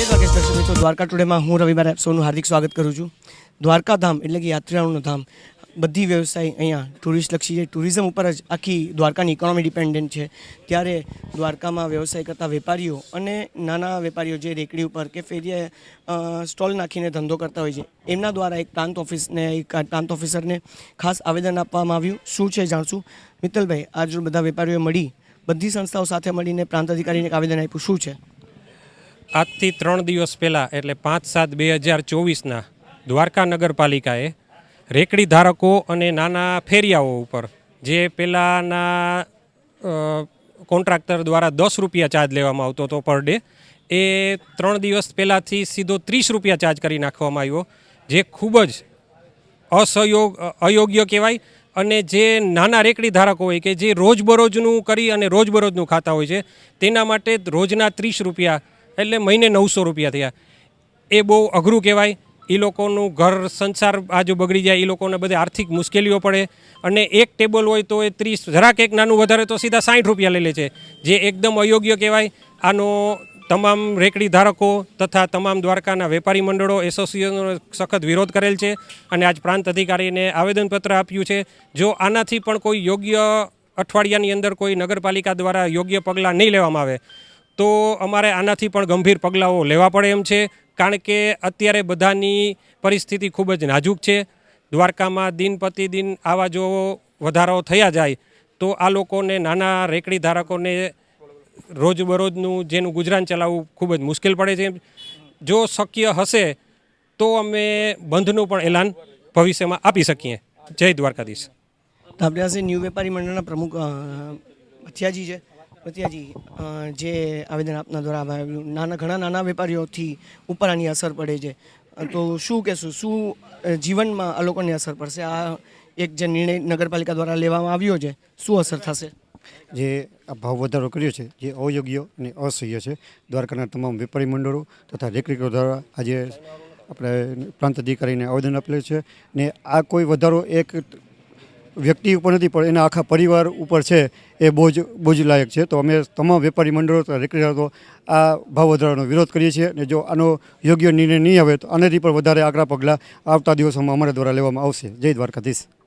મિત્રો. દ્વારકા ટુડેમાં હું રવિવાર આપ સૌનું હાર્દિક સ્વાગત કરું છું. દ્વારકા ધામ એટલે કે યાત્રાળુનું ધામ, બધી વ્યવસાય અહીંયા ટુરિસ્ટ લક્ષી છે. ટુરિઝમ ઉપર જ આખી દ્વારકાની ઇકોનોમી ડિપેન્ડન્ટ છે. ત્યારે દ્વારકામાં વ્યવસાય કરતા વેપારીઓ અને નાના વેપારીઓ જે રેકડી ઉપર કે ફેરીએ સ્ટોલ નાખીને ધંધો કરતા હોય છે, એમના દ્વારા એક પ્રાંત ઓફિસને, એક પ્રાંત ઓફિસરને ખાસ આવેદન આપવામાં આવ્યું. શું છે જાણશું? મિત્તલભાઈ, આજ બધા વેપારીઓએ મળી, બધી સંસ્થાઓ સાથે મળીને પ્રાંત અધિકારીને એક આવેદન આપ્યું. શું છે? આજથી ત્રણ દિવસ પહેલાં, એટલે પાંચ સાત બે હજાર ચોવીસના દ્વારકા નગરપાલિકાએ રેકડી ધારકો અને નાના ફેરિયાઓ ઉપર, જે પહેલાંના કોન્ટ્રાક્ટર દ્વારા દસ રૂપિયા ચાર્જ લેવામાં આવતો હતો પર ડે, એ ત્રણ દિવસ પહેલાંથી સીધો ત્રીસ રૂપિયા ચાર્જ કરી નાખવામાં આવ્યો, જે ખૂબ જ અસહયોગ અયોગ્ય કહેવાય, અને જે નાના રેકડી ધારકો હોય કે જે રોજબરોજનું કરી અને રોજબરોજનું ખાતા હોય છે, તેના માટે રોજના ત્રીસ રૂપિયા એટલે મહિને નવસો રૂપિયા થયા. એ બહુ અઘરું કહેવાય. એ લોકોનું ઘર, સંસાર આજુ બગડી જાય એ લોકોને બધે આર્થિક મુશ્કેલીઓ પડે. અને એક ટેબલ હોય તો એ ત્રીસ, જરાક એક નાનું વધારે તો સીધા સાઠ રૂપિયા લઈ લે છે. જે એકદમ અયોગ્ય કહેવાય. આનો તમામ રેકડી ધારકો તથા તમામ દ્વારકાના વેપારી મંડળો, એસોસિએશનો સખત વિરોધ કરેલ છે અને આજ પ્રાંત અધિકારીને આવેદનપત્ર આપ્યું છે. જો આનાથી પણ કોઈ યોગ્ય અઠવાડિયાની અંદર કોઈ નગરપાલિકા દ્વારા યોગ્ય પગલાં નહીં લેવામાં આવે તો અમારે આનાથી પણ ગંભીર પગલાઓ લેવા પડે એમ છે, કારણ કે અત્યારે બધાની પરિસ્થિતિ ખૂબ જ નાજુક છે. દ્વારકામાં દિન પ્રતિદિન આવા જો વધારો થયા જાય, તો આ લોકોને, નાના રેકડી ધારકોને રોજબરોજનું જેનું ગુજરાન ચલાવવું ખૂબ જ મુશ્કેલ પડે છે. જો શક્ય હશે, તો અમે બંધનું પણ એલાન ભવિષ્યમાં આપી શકીએ. જય દ્વારકાધીશ. તો ન્યૂ વેપારી મંડળના પ્રમુખ છે. ભથિયાજી અ, જે આવેદન આપના દ્વારા આવ્યું નાના ઘણા નાના વેપારીઓથી ઉપર આની અસર પડે છે. તો શું કહેશું? શું જીવનમાં આ લોકોને અસર પડશે? આ એક જે નિર્ણય નગરપાલિકા દ્વારા લેવામાં આવ્યો છે શું અસર થશે? જે આ ભાવ વધારો કર્યો છે જે અયોગ્ય અને અસહ્ય છે દ્વારકાના તમામ વેપારી મંડળો તથા રેકડીકો દ્વારા આજે આપણે પ્રાંત અધિકારીને આવેદન આપેલું છે ને આ કોઈ વધારો એક વ્યક્તિ ઉપર નથી, પણ એના આખા પરિવાર ઉપર છે એ બોજ, બોજલાયક છે. તો અમે તમામ વેપારી મંડળો તથા રેકડીકો આ ભાવ વધારાનો વિરોધ કરીએ છીએ. અને જો આનો યોગ્ય નિર્ણય નહીં આવે તો આનાથી પણ વધારે આગળ પગલાં આવતા દિવસોમાં અમારા દ્વારા લેવામાં આવશે. જય દ્વારકાધીશ.